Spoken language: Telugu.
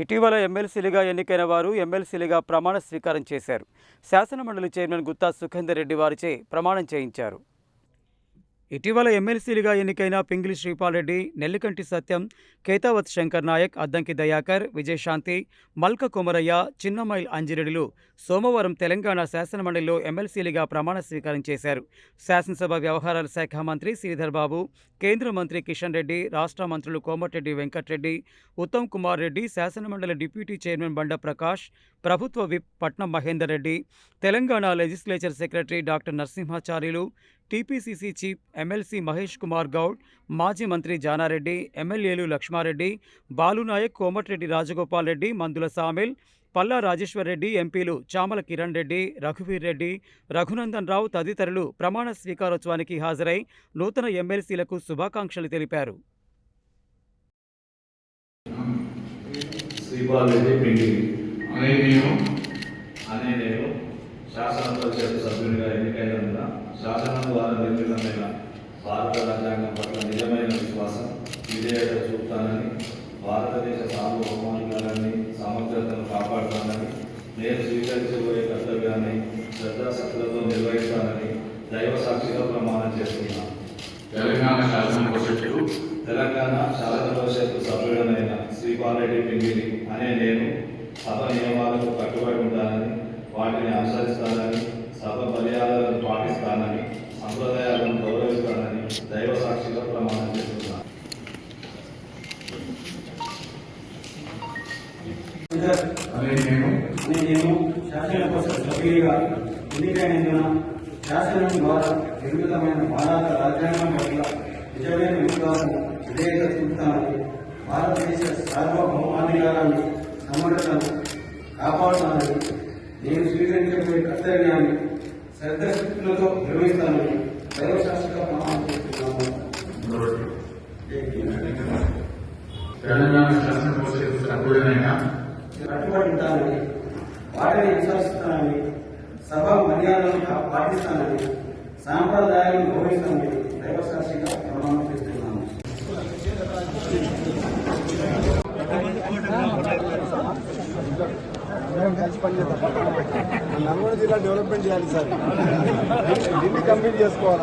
ఇటీవల ఎమ్మెల్సీలుగా ఎన్నికైన వారు ఎమ్మెల్సీలుగా ప్రమాణ స్వీకారం చేశారు. శాసనమండలి చైర్మన్ గుత్తా సుఖేందర్ రెడ్డి వారిచే ప్రమాణం చేయించారు. ఇటీవల ఎమ్మెల్సీలుగా ఎన్నికైన పింగిలి శ్రీపాల్రెడ్డి నెల్లికంటి సత్యం కేతావత్ శంకర్ నాయక్ అద్దంకి దయాకర్ విజయశాంతి మల్క కుమరయ్య చిన్నమైల్ అంజిరెడ్డిలు సోమవారం తెలంగాణ శాసనమండలిలో ఎమ్మెల్సీలుగా ప్రమాణ స్వీకారం చేశారు. శాసనసభ వ్యవహారాల శాఖ మంత్రి శ్రీధర్ బాబు కేంద్ర మంత్రి కిషన్ రెడ్డి రాష్ట్ర మంత్రులు కోమటిరెడ్డి వెంకటరెడ్డి ఉత్తమ్ కుమార్ రెడ్డి శాసనమండలి డిప్యూటీ చైర్మన్ బండ ప్రకాష్ ప్రభుత్వ whip Patnam Mahender Reddy Telangana legislature secretary doctor Narasimhacharyulu TPCC chief MLC Mahesh Kumar Goud మాజీ మంత్రి జానారెడ్డి ఎమ్మెల్యేలు లక్ష్మారెడ్డి బాలునాయక్ కోమటిరెడ్డి రాజగోపాల్ రెడ్డి మందుల సామిల్ పల్లా రాజేశ్వర్ రెడ్డి ఎంపీలు చామల కిరణ్ రెడ్డి రఘువీర్ రెడ్డి రఘునందన్ రావు తదితరులు ప్రమాణ స్వీకారోత్సవానికి హాజరై నూతన ఎమ్మెల్సీలకు శుభాకాంక్షలు తెలిపారు. అనే నేను. అనే నేను శాసన పరిషత్ సభ్యునిగా ఎన్నికైనందున శాసనం ద్వారా నిర్మితమైన భారత రాజ్యాంగం పట్ల నిజమైన విశ్వాసం విధేయత చూపుతానని భారతదేశ సార్వభౌమాధికారాన్ని సమగ్రతను కాపాడుతానని నేను స్వీకరించబోయే కర్తవ్యాన్ని శ్రద్ధాశక్తులతో నిర్వహిస్తానని దైవ సాక్షిగా ప్రమాణం చేస్తున్నాను. తెలంగాణ శాసన పరిషత్తు తెలంగాణ శాసన పరిషత్ సభ్యుడనైన శ్రీపాలరెడ్డి పింగిని అనే నేను సభ నియమాలకు కట్టుబడి ఉంటానని వాటిని అనుసరిస్తానని సభ మర్యాదలను పాటిస్తానని సంప్రదాయాలను గౌరవిస్తానని దైవ సాక్షిగా ప్రమాణం చేస్తున్నాను. నేను. శాసన పరిషత్ సభ్యుడిగా ఎన్నికైనందున శాసనం ద్వారా నిర్మితమైన భారత రాజ్యాంగం పట్ల నిజమైన విశ్వాసం విధేయత చూపుతానని భారతదేశ సార్వభౌమాధికారాన్ని సమగ్రతను కాపాడుతానని నేను స్వీకరించబోయే కర్తవ్యాన్ని శ్రద్ధశక్తులతో నిర్వహిస్తానని దైవశాస్త్ర ప్రమాణం చేస్తున్నాను తెలంగాణ శాసన పరిషత్ సభ్యుడనైన కట్టుబడి ఉంటానని వాటిని విశ్వసిస్తానని సభ మర్యాదలను పాటిస్తానని సాంప్రదాయాలను గౌరవిస్తానని దైవసాక్షిగా ప్రమాణం చేస్తున్నాను నల్గొండ జిల్లా డెవలప్మెంట్ చేయాలి సార్. ఢిల్లీ కంప్లీట్ చేసుకోవాలి